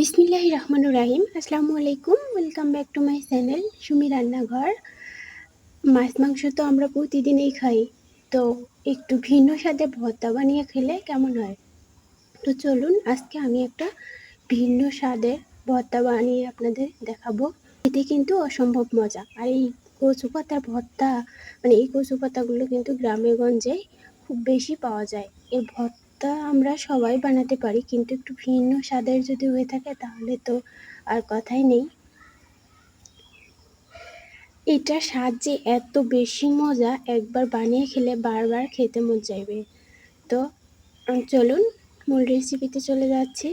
বিসমিল্লাহ রহমানুর রাহিম আসসালামু আলাইকুম welcome back to my channel Sumi Rannaghar. মাছ মাংস তো আমরা প্রতিদিনই খাই। তো একটু ভিন্ন স্বাদে ভর্তা বানিয়ে খেলে কেমন হয়? তো চলুন, আজকে আমি একটা ভিন্ন স্বাদের ভর্তা বানিয়ে আপনাদের দেখাবো। এতে কিন্তু অসম্ভব মজা। আর এই কচু পাতার ভর্তা মানে এই কচু পাতাগুলো কিন্তু গ্রামে গঞ্জে খুব বেশি পাওয়া যায়। এই ভর্তা আমরা সবাই বানাতে পারি, কিন্তু একটু ভিন্ন স্বাদের যদি হয়ে থাকে তাহলে তো আর কথাই নেই। এটা স্বাদ যে এত বেশি মজা, একবার বানিয়ে খেলে বারবার খেতে মন চাইবে। তো চলুন মূল রেসিপিতে চলে যাচ্ছি।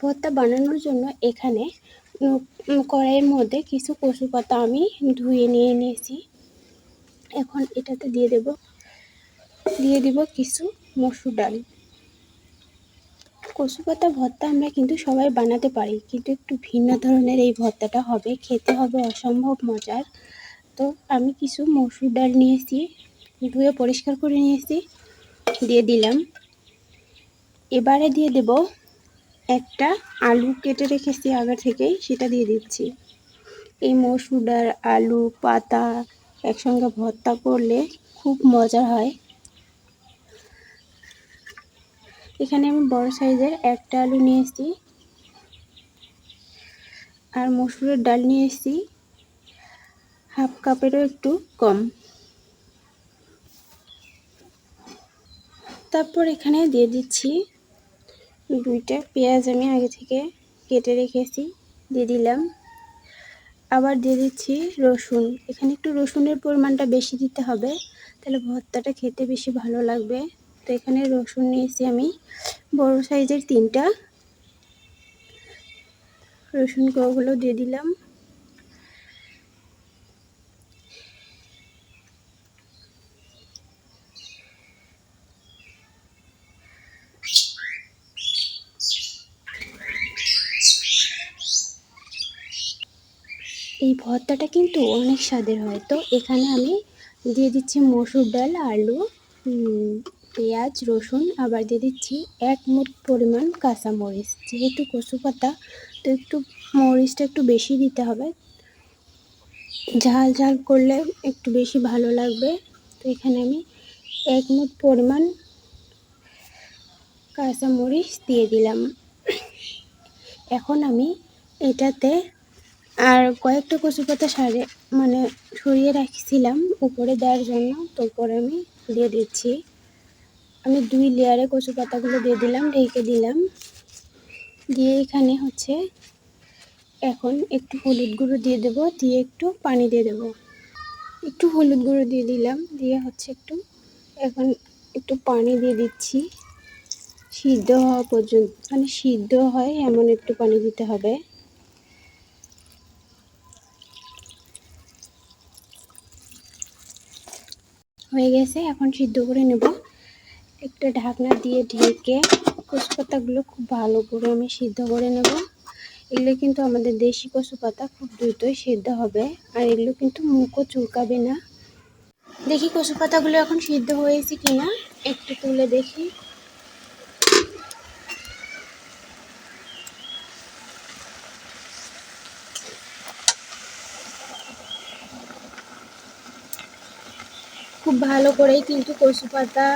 ভর্তা বানানোর জন্য এখানে কড়াইয়ের মধ্যে কিছু কচু পাতা আমি ধুয়ে নিয়ে নিয়েছি। এখন এটাতে দিয়ে দেব, দিয়ে দিব কিছু মসুর ডাল। কচু পাতা ভর্তা আমরা কিন্তু সবাই বানাতে পারি, কিন্তু একটু ভিন্ন ধরনের এই ভর্তাটা হবে, খেতে হবে অসম্ভব মজার। তো আমি কিছু মসুর ডাল নিয়েছি ধুয়ে পরিষ্কার করে নিয়েছি দিয়ে দিলাম। এবারে দিয়ে দেব একটা আলু কেটে রেখেছি আগে থেকেই, সেটা দিয়ে দিচ্ছি। এই মসুর ডাল, আলু, পাতা একসঙ্গে ভর্তা করলে খুব মজা হয়। এখানে আমি বড় সাইজের একটা আলু নিয়েছি আর মসুরের ডাল নিয়েছি হাফ কাপেরও একটু কম। তারপর এখানে দিয়ে দিচ্ছি দুইটা পেঁয়াজ আমি আগে থেকে কেটে রেখেছি, দিয়ে দিলাম। আবার দিয়ে দিচ্ছি রসুন। এখানে একটু রসুনের পরিমাণটা বেশি দিতে হবে, তাহলে ভর্তাটা খেতে বেশি ভালো লাগবে। তো এখানে রসুন নিয়েছি আমি। বড় সাইজের তিনটা। রসুন কোয়াগুলো দিয়ে দিলাম। এই ভর্তাটা কিন্তু অনেক স্বাদের হয়। তো এখানে আমি দিয়ে দিচ্ছি মসুর ডাল, আলু পেঁয়াজ, রসুন আবার দিয়ে দিচ্ছি এক মুঠ পরিমাণ কাঁচামরিচ। যেহেতু কচু পাতা, তো একটু মরিচটা একটু বেশি দিতে হবে। ঝাল ঝাল করলে একটু বেশি ভালো লাগবে। তো এখানে আমি এক মুঠ পরিমাণ কাঁচামরিচ দিয়ে দিলাম। এখন আমি এটাতে আর কয়েকটা কচু পাতা সারে মানে সরিয়ে রাখছিলাম উপরে দেওয়ার জন্য। তো উপরে আমি দিয়ে দিচ্ছি। আমি দুই লেয়ারে কচু পাতাগুলো দিয়ে দিলাম, ঢেকে দিলাম। দিয়ে এখানে হচ্ছে এখন একটু হলুদ গুঁড়ো দিয়ে দেব, দিয়ে একটু পানি দিয়ে দেব। একটু হলুদ গুঁড়ো দিয়ে দিলাম, দিয়ে হচ্ছে একটু এখন একটু পানি দিয়ে দিচ্ছি। সিদ্ধ হওয়া পর্যন্ত মানে সিদ্ধ হয় এমন একটু পানি দিতে হবে। হয়ে গেছে, এখন সিদ্ধ করে নেব। একটা ঢাকনা দিয়ে ঢেকে কচু পাতাগুলো খুব ভালো করে আমি সিদ্ধ করে নেব। এগুলো কিন্তু আমাদের দেশি কচু পাতা খুব দ্রুতই সিদ্ধ হবে। আর এগুলো কিন্তু মুখও চুলকাবে না। দেখি কচু পাতাগুলো এখন সিদ্ধ হয়েছে কিনা। একটু তুলে দেখি। খুব ভালো করেই কিন্তু কচু পাতা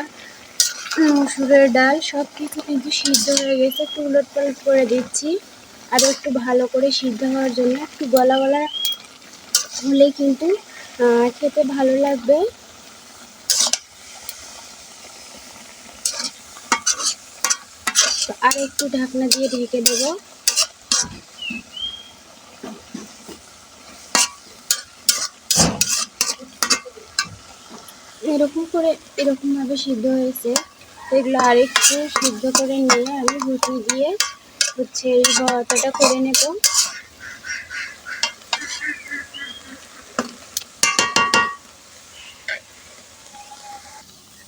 মসুরের ডাল সব কিছু কিন্তু সিদ্ধ হয়ে গেছে। একটু উলট পালট করে দিচ্ছি। আর একটু ভালো করে সিদ্ধ হওয়ার জন্য একটু গলা গলা হলে কিন্তু খেতে ভালো লাগবে। আর একটু ঢাকনা দিয়ে ঢেকে দেবো। এরকম করে এরকমভাবে সিদ্ধ হয়েছে। এগুলো আরেকটু সিদ্ধ করে নিয়ে আমি রুটি দিয়ে হচ্ছে এই ভর্তাটা করে নেব।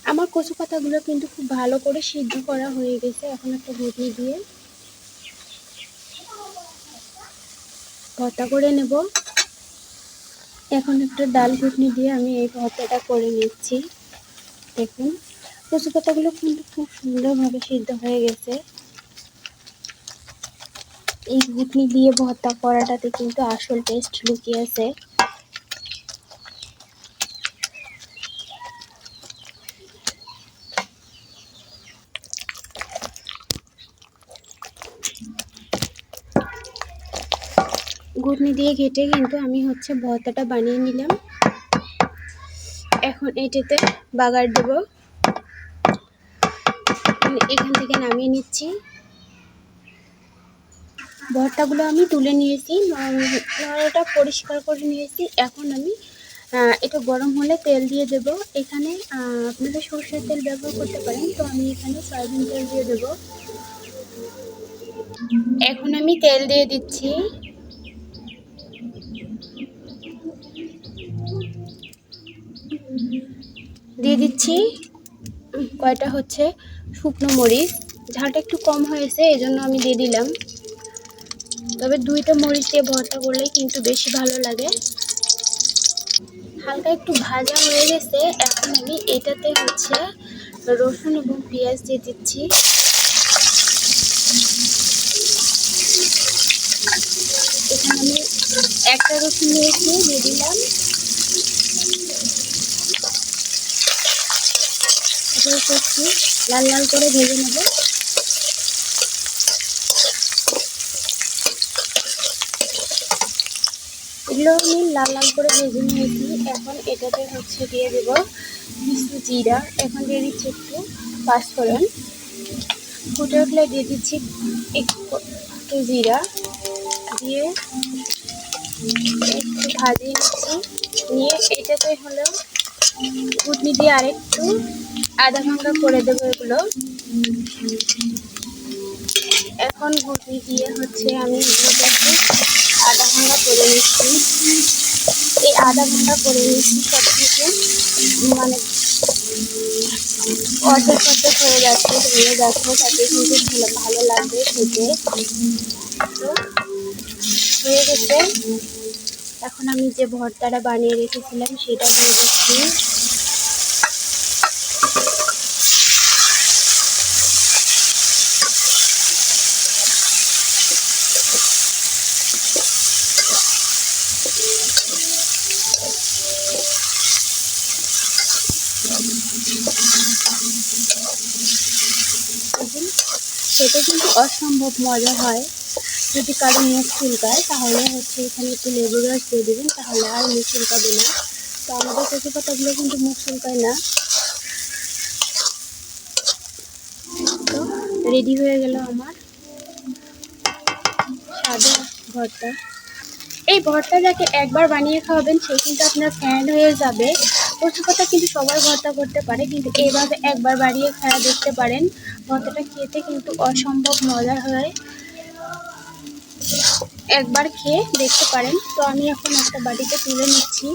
আমার কচু পাতাগুলো কিন্তু খুব ভালো করে সিদ্ধ করা হয়ে গেছে এখন একটা ঘুটনি দিয়ে। ভর্তা করে নেব। এখন একটা ডাল ঘুটনি দিয়ে আমি এই ভর্তাটা করে নিচ্ছি। দেখুন। কচু পাতাগুলো কিন্তু খুব সুন্দরভাবে সিদ্ধ হয়ে গেছে। এই ঘুটনি দিয়ে ভর্তা করাটাতে কিন্তু আসল টেস্ট লুকিয়ে আছে। ঘুটনি দিয়ে ঘেটে কিন্তু আমি হচ্ছে ভর্তাটা বানিয়ে নিলাম। এখন এটাতে বাগার দেব মানে এখান থেকে নামিয়ে নিচ্ছি। ভর্তাগুলো আমি তুলে নিয়েছি নড়াটা পরিষ্কার করে নিয়েছি। এখন আমি এটা গরম হলে তেল দিয়ে দেব। এখানে আপনাদের সরষের তেল ব্যবহার করতে পারেন। তো আমি এখানে সয়াবিন তেল দিয়ে দেব। এখন আমি তেল দিয়ে দিচ্ছি। দিয়ে দিচ্ছি, কয়টা হচ্ছে? শুকনো মরিচ। ঝালটা একটু কম হয়েছে এই জন্য আমি দিয়ে দিলাম। তবে দুইটা মরিচ দিয়ে ভর্তা করলে কিন্তু বেশি ভালো লাগে। হালকা একটু ভাজা হয়ে গেছে, এখন আমি এটাতে হচ্ছে রসুন এবং পেঁয়াজ দিয়ে দিচ্ছি। এখানে আমি একটা রসুন নিয়েছি, দিয়ে দিলাম। লাল লাল করে ভেজে নেব। এগুলো আমি লাল লাল করে ভেজে নিয়েছি। এখন এটাতে হচ্ছে দিয়ে দেব জিরা। এখন দিয়ে দিচ্ছি একটু পাঁচফোড়ন। ফুটে উঠলে দিয়ে দিচ্ছি একটু জিরা। দিয়ে একটু ভাজিয়ে নিচ্ছি। নিয়ে এটাতে হলো ঘুটনি দিয়ে আরেকটু আধা ঘণ্টা করে দেবো এগুলো। এখন ঘুটনি দিয়ে হচ্ছে আমি আধা ঘণ্টা করে নিচ্ছি। এই আধা ঘণ্টা করে নিচ্ছি সব কিছু মানে অর্ধেক অর্ধেক হয়ে যাচ্ছে হয়ে যাচ্ছে তাতে কিন্তু ভালো লাগবে খেতে। হয়ে গেছে। এখন আমি যে ভর্তাটা বানিয়ে রেখেছিলাম সেটা দিয়ে দিচ্ছি। খেতে কিন্তু অসম্ভব মজা হয়। যদি কারও মুখ চুলকায়, তাহলে হচ্ছে এখানে একটু লেবু রস দিয়ে দেবেন, তাহলে আর মুখ চুলকাবে না। তো আমাদের কচু পাতাগুলো কিন্তু মুখ চুলকায় না। তো রেডি হয়ে গেল আমার সাদা ভর্তা। এই ভর্তা যাকে একবার বানিয়ে খাওয়াবেন, সে কিন্তু আপনার ফ্যান হয়ে যাবে। পাতা কিন্তু সবাই ভর্তা করতে পারে, কিন্তু এইভাবে একবার বাড়িয়ে খাওয়া দেখতে পারেন ভর্তাটা খেতে কিন্তু অসম্ভব মজার হয়। একবার খেয়ে দেখতে পারেন। তো আমি এখন একটা বাটিতে তুলে নিচ্ছি।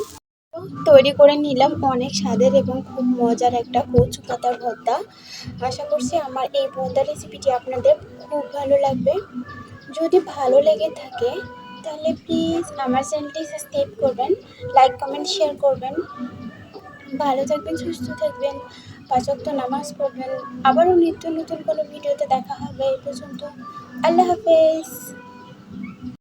তৈরি করে নিলাম অনেক স্বাদের এবং খুব মজার একটা কচু পাতার ভর্তা। আশা করছি আমার এই ভর্তা রেসিপিটি আপনাদের খুব ভালো লাগবে। যদি ভালো লেগে থাকে, তাহলে প্লিজ আমার চ্যানেলটি সাবস্ক্রাইব করবেন লাইক কমেন্ট শেয়ার করবেন। ভালো থাকবেন, সুস্থ থাকবেন পাঁচক্ত নামাজ পড়বেন। আবারও নিত্য নতুন কোনো ভিডিওতে দেখা হবে, এই পর্যন্ত। আল্লাহ হাফেজ।